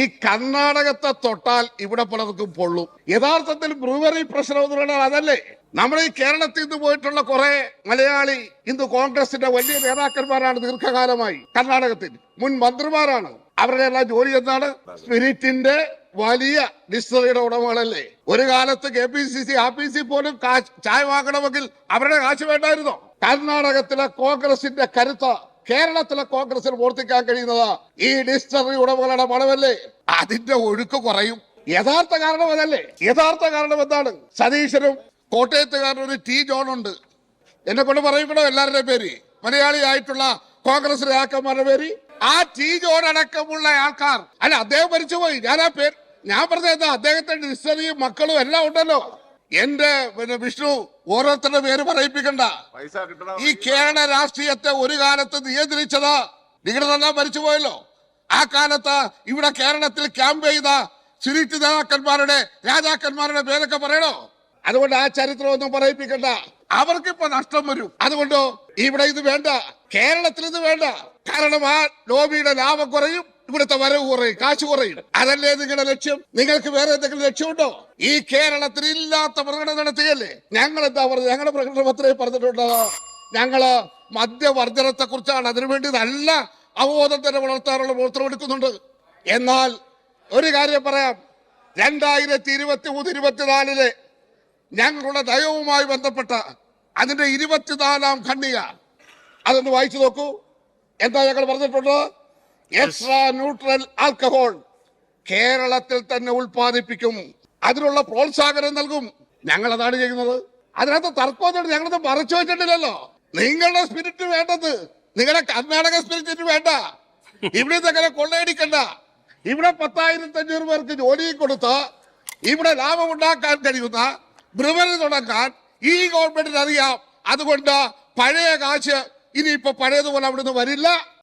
ഈ കർണാടകത്തെ തൊട്ടാൽ ഇവിടെ പലർക്കും പൊള്ളും. യഥാർത്ഥത്തിൽ ബ്രൂവറി പ്രശ്നം എന്ന് പറഞ്ഞാൽ അതല്ലേ? നമ്മുടെ ഈ കേരളത്തിൽ നിന്ന് പോയിട്ടുള്ള കുറെ മലയാളി ഇന്ന് കോൺഗ്രസിന്റെ വലിയ നേതാക്കന്മാരാണ് ദീർഘകാലമായി കർണാടകത്തിൽ. മുൻ മന്ത്രിമാരാണ്. അവരുടെ എല്ലാം ജോലി എന്താണ് സ്പിരിറ്റിന്റെ വലിയ ഡിസ്റ്ററിയുടെ ഉടമകളല്ലേ? ഒരു കാലത്ത് കെ പി സി സി ആഫീസിൽ പോലും ചായ വാങ്ങണമെങ്കിൽ അവരുടെ കാശ് വേണ്ടായിരുന്നോ? കർണാടകത്തിലെ കോൺഗ്രസിന്റെ കരുത്ത് കേരളത്തിലെ കോൺഗ്രസിൽ പ്രവർത്തിക്കാൻ കഴിയുന്നത് ഈ ഡിസ്റ്ററി ഉടമകളുടെ പണമല്ലേ? അതിന്റെ ഒഴുക്ക് കുറയും. യഥാർത്ഥ കാരണം അതല്ലേ? യഥാർത്ഥ കാരണം എന്താണ്? സതീശനും കോട്ടയത്തുകാരനും ഒരു ടി ജോൺ ഉണ്ട്. എന്നെ കൊണ്ട് പറയിക്കണോ എല്ലാവരുടെയും പേര്? മലയാളിയായിട്ടുള്ള കോൺഗ്രസ് നേതാക്കന്മാരുടെ പേര്? ആ ടി ജോൺ അടക്കമുള്ള ആൾക്കാർ. അല്ല അദ്ദേഹം മരിച്ചുപോയി. ഞാൻ ആ പേര് ഞാൻ പറഞ്ഞത് അദ്ദേഹത്തിന്റെ ഡിസ്റ്ററിയും മക്കളും എല്ലാം ഉണ്ടല്ലോ. എന്റെ പിന്നെ വിഷ്ണു ഓരോരുത്തരുടെ പേര് പറയിപ്പിക്കണ്ട. പൈസ കിട്ടണ? ഈ കേരള രാഷ്ട്രീയത്തെ ഒരു കാലത്ത് നിയന്ത്രിച്ചത് നിങ്ങളെല്ലാം മരിച്ചുപോയല്ലോ ആ കാലത്ത് ഇവിടെ കേരളത്തിൽ ക്യാമ്പ് ചെയ്ത സിരിറ്റ് നേതാക്കന്മാരുടെ രാജാക്കന്മാരുടെ പേരൊക്കെ പറയണോ? അതുകൊണ്ട് ആ ചരിത്രം ഒന്നും പറയിപ്പിക്കണ്ട. അവർക്കിപ്പോ നഷ്ടം വരും. അതുകൊണ്ട് ഇവിടെ ഇത് വേണ്ട. കേരളത്തിൽ ഇത് വേണ്ട. കാരണം ആ ലോബിയുടെ ലാഭം കുറയും. ഇവിടുത്തെ വരവ് കുറയും കാശ് കുറയും. അതല്ലേ നിങ്ങളുടെ ലക്ഷ്യം? നിങ്ങൾക്ക് വേറെ എന്തെങ്കിലും ലക്ഷ്യമുണ്ടോ? ഈ കേരളത്തിൽ ഇല്ലാത്ത പ്രകടനം നടത്തുകയല്ലേ? ഞങ്ങൾ എന്താ പറഞ്ഞത്? ഞങ്ങളുടെ പ്രകടന പത്രത്തിൽ പറഞ്ഞിട്ടുണ്ടോ? ഞങ്ങൾ മദ്യവർജനത്തെ കുറിച്ചാണ് അതിനുവേണ്ടി നല്ല അവബോധം തന്നെ വളർത്താനുള്ള പ്രവർത്തനം എടുക്കുന്നുണ്ട്. എന്നാൽ ഒരു കാര്യം പറയാം. രണ്ടായിരത്തി ഇരുപത്തി മൂന്ന് ഇരുപത്തിനാലിൽ ഞങ്ങളുടെ നയവുമായി ബന്ധപ്പെട്ട അതിന്റെ ഇരുപത്തിനാലാം ഖണ്ഡിക അതൊന്ന് വായിച്ചു നോക്കൂ. എന്താ ഞങ്ങൾ പറഞ്ഞിട്ടുണ്ട്? എക്സ്ട്രാ ന്യൂട്രൽ ആൽക്കഹോൾ കേരളത്തിൽ തന്നെ ഉൽപ്പാദിപ്പിക്കും. അതിനുള്ള പ്രോത്സാഹനം നൽകും. ഞങ്ങൾ അതാണ് ചെയ്യുന്നത്. അതിനകത്ത് തർക്കമൊന്നും ഞങ്ങളത് മറച്ചു വെച്ചിട്ടില്ലല്ലോ. നിങ്ങളുടെ സ്പിരിറ്റ് വേണ്ടത്. നിങ്ങളുടെ കർണാടക സ്പിരിറ്റ് വേണ്ട. ഇവിടെ അങ്ങനെ കൊള്ളയടിക്കണ്ട. ഇവിടെ പത്തായിരത്തി അഞ്ഞൂറ് പേർക്ക് ജോലി കൊടുത്ത് ഇവിടെ ലാഭം ഉണ്ടാക്കാൻ കഴിയുന്ന ബ്രിവറി തുടങ്ങാൻ ഈ ഗവൺമെന്റിന് അറിയാം. അതുകൊണ്ട് പഴയ കാശ് ഇനിയിപ്പോ പഴയതുപോലെ അവിടുന്ന് വരില്ല.